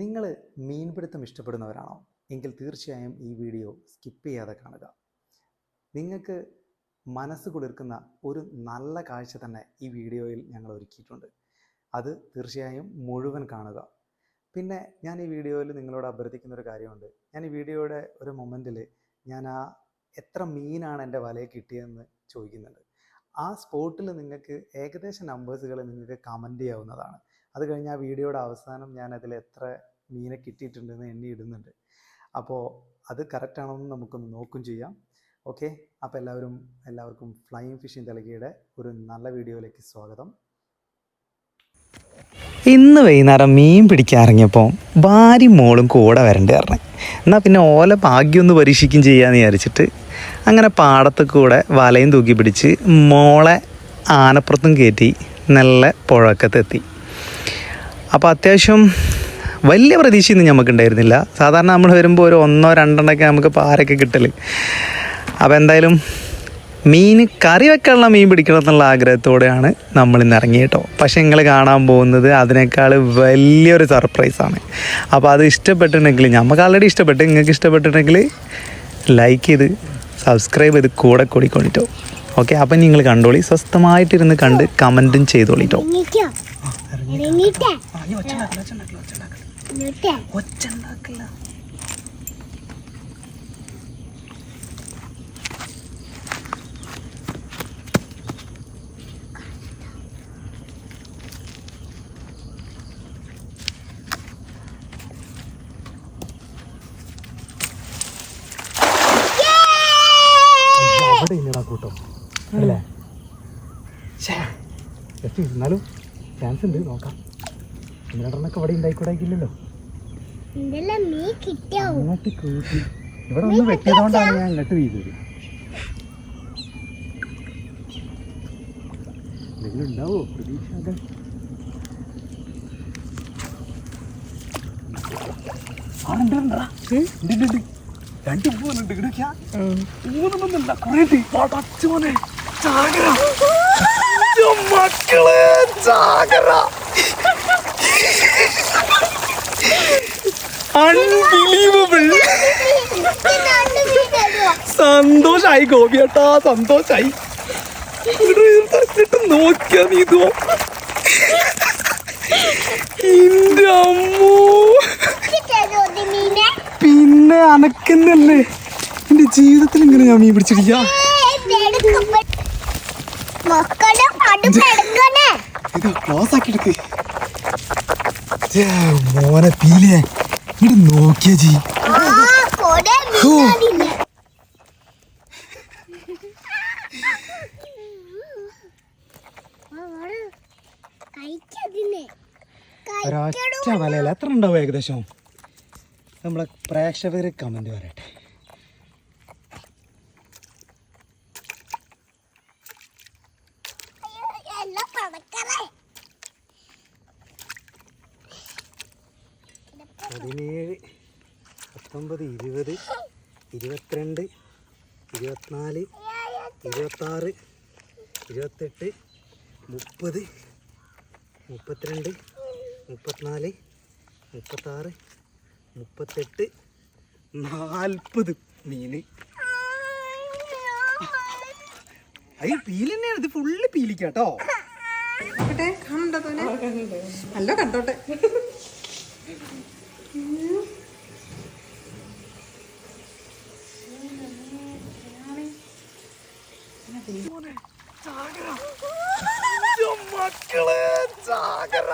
നിങ്ങൾ മീൻപിടുത്തം ഇഷ്ടപ്പെടുന്നവരാണോ? എങ്കിൽ തീർച്ചയായും ഈ വീഡിയോ സ്കിപ്പ് ചെയ്യാതെ കാണുക. നിങ്ങൾക്ക് മനസ്സ് കുളിർക്കുന്ന ഒരു നല്ല കാഴ്ച തന്നെ ഈ വീഡിയോയിൽ ഞങ്ങൾ ഒരുക്കിയിട്ടുണ്ട്. അത് തീർച്ചയായും മുഴുവൻ കാണുക. പിന്നെ ഞാൻ ഈ വീഡിയോയിൽ നിങ്ങളോട് അഭ്യർത്ഥിക്കുന്ന ഒരു കാര്യമുണ്ട്. ഞാൻ ഈ വീഡിയോയുടെ ഒരു മൊമെന്റിൽ ഞാൻ ആ എത്ര മീനാണ് എന്റെ വലയിൽ കിട്ടിയതെന്ന് ചോദിക്കുന്നുണ്ട്. ആ സ്പോട്ടിൽ നിങ്ങൾക്ക് ഏകദേശം നമ്പേഴ്സുകൾ നിങ്ങൾക്ക് കമന്റ് ചെയ്യാവുന്നതാണ്. അത് കഴിഞ്ഞ് ആ വീഡിയോയുടെ അവസാനം ഞാൻ അതിൽ എത്ര മീനെ കിട്ടിയിട്ടുണ്ടെന്ന് എണ്ണി ഇടുന്നുണ്ട്. അപ്പോൾ അത് കറക്റ്റ് ആണോന്ന് നമുക്കൊന്ന് നോക്കും ചെയ്യാം. ഓക്കെ അപ്പോൾ എല്ലാവരും എല്ലാവർക്കും ഫ്ലൈയിങ് ഫിഷിംഗ് തെലകിയുടെ ഒരു നല്ല വീഡിയോയിലേക്ക് സ്വാഗതം. ഇന്ന് വൈകുന്നേരം മീൻ പിടിക്കാൻ ഇറങ്ങിയപ്പോൾ ഭാര്യയും മോളും കൂടെ വരണ്ട പറഞ്ഞു. എന്നാൽ പിന്നെ ഓല ഭാഗ്യം ഒന്ന് പരീക്ഷിക്കും ചെയ്യാമെന്ന് വിചാരിച്ചിട്ട് അങ്ങനെ പാടത്ത് കൂടെ വലയും തൂക്കി പിടിച്ച് മോളെ ആനപ്പുറത്തും കയറ്റി നല്ല പുഴക്കത്തെത്തി. അപ്പോൾ അത്യാവശ്യം വലിയ പ്രതീക്ഷയൊന്നും നമുക്ക് ഉണ്ടായിരുന്നില്ല സാധാരണ നമ്മൾ വരുമ്പോൾ ഒരു ഒന്നോ രണ്ടെണ്ണമൊക്കെ നമുക്ക് പാരൊക്കെ കിട്ടൽ അപ്പോൾ എന്തായാലും മീൻ കറി വെക്കാനുള്ള മീൻ പിടിക്കണം എന്നുള്ള ആഗ്രഹത്തോടെയാണ് നമ്മൾ ഇന്ന് ഇറങ്ങി കേട്ടോ പക്ഷേ നിങ്ങൾ കാണാൻ പോകുന്നത് അതിനേക്കാൾ വലിയൊരു സർപ്രൈസാണ് അപ്പോൾ അത് ഇഷ്ടപ്പെട്ടിട്ടുണ്ടെങ്കിൽ നമുക്ക് ആൾറെഡി ഇഷ്ടപ്പെട്ട്. നിങ്ങൾക്ക് ഇഷ്ടപ്പെട്ടിട്ടുണ്ടെങ്കിൽ ലൈക്ക് ചെയ്ത് സബ്സ്ക്രൈബ് ചെയ്ത് കൂടെ കൂടിക്കൊണ്ടിട്ടോ ഓക്കെ അപ്പം നിങ്ങൾ കണ്ടോളി. സ്വസ്ഥമായിട്ടിരുന്ന് കണ്ട് കമന്റും ചെയ്തോളിട്ടോ ഇറങ്ങിട്ടെ ഇങ്ങോട്ടെ അവിടെ ഇല്ലടാ കൂട്ടം. അല്ലേ? എന്നാലും. ചാൻസ് ഉണ്ട് നോക്കാം. രണ്ടെണ്ണൊക്കെ ഇവിടെ ഉണ്ടായിക്കൂടായിക്കില്ലല്ലോ ഇവിടെ ഒന്ന് വെട്ടിയതുകൊണ്ടാണ് ഞാൻ ഇങ്ങോട്ട് വീതത് എന്തെങ്കിലും ഉണ്ടാവോ? പ്രതീക്ഷ അതെ രണ്ട് പൂവനുണ്ട് ഇവിടെയൊക്കെയാ മൂന്നെണ്ണൊന്നുമില്ല കുറേ പടച്ചോനെ ചാകര. അൺബിലീവബിൾ സന്തോഷായി ഗോപിയേട്ടാ സന്തോഷായി. എന്നിട്ട് നോക്കിയാ നീ ഇതോ. എന്റെ അമ്മോ. പിന്നെ അനക്കുന്നല്ലേ? എന്റെ ജീവിതത്തിൽ ഇങ്ങനെ ഞാൻ മീൻ പിടിച്ചിരിക്കാ മക്കളെ അടുപ്പെടുക്കണേ ഇത് ക്ലോസ് ആക്കി എടുക്ക്. മോനെ പീലിയെ. ഇങ്ങോട്ട് നോക്കിയ ജി. ഒരൊറ്റ വലയില്ല എത്ര ഉണ്ടാവും ഏകദേശം? നമ്മളെ പ്രേക്ഷകർ കമന്റ് പറയട്ടെ എല്ലാം പടക്കണേ പതിനേഴ് പത്തൊമ്പത് ഇരുപത് ഇരുപത്തിരണ്ട് ഇരുപത്തിനാല് ഇരുപത്താറ് ഇരുപത്തെട്ട് മുപ്പത് മുപ്പത്തിരണ്ട് മുപ്പത്തിനാല് മുപ്പത്താറ് മുപ്പത്തെട്ട് നാൽപ്പത്. മീന്. അയ്യ പീൽ തന്നെയാണ് ഇത് ഫുള്ള് പീലിക്കാട്ടോ. നല്ല കണ്ടോട്ടെ. മക്കളെ ചാകര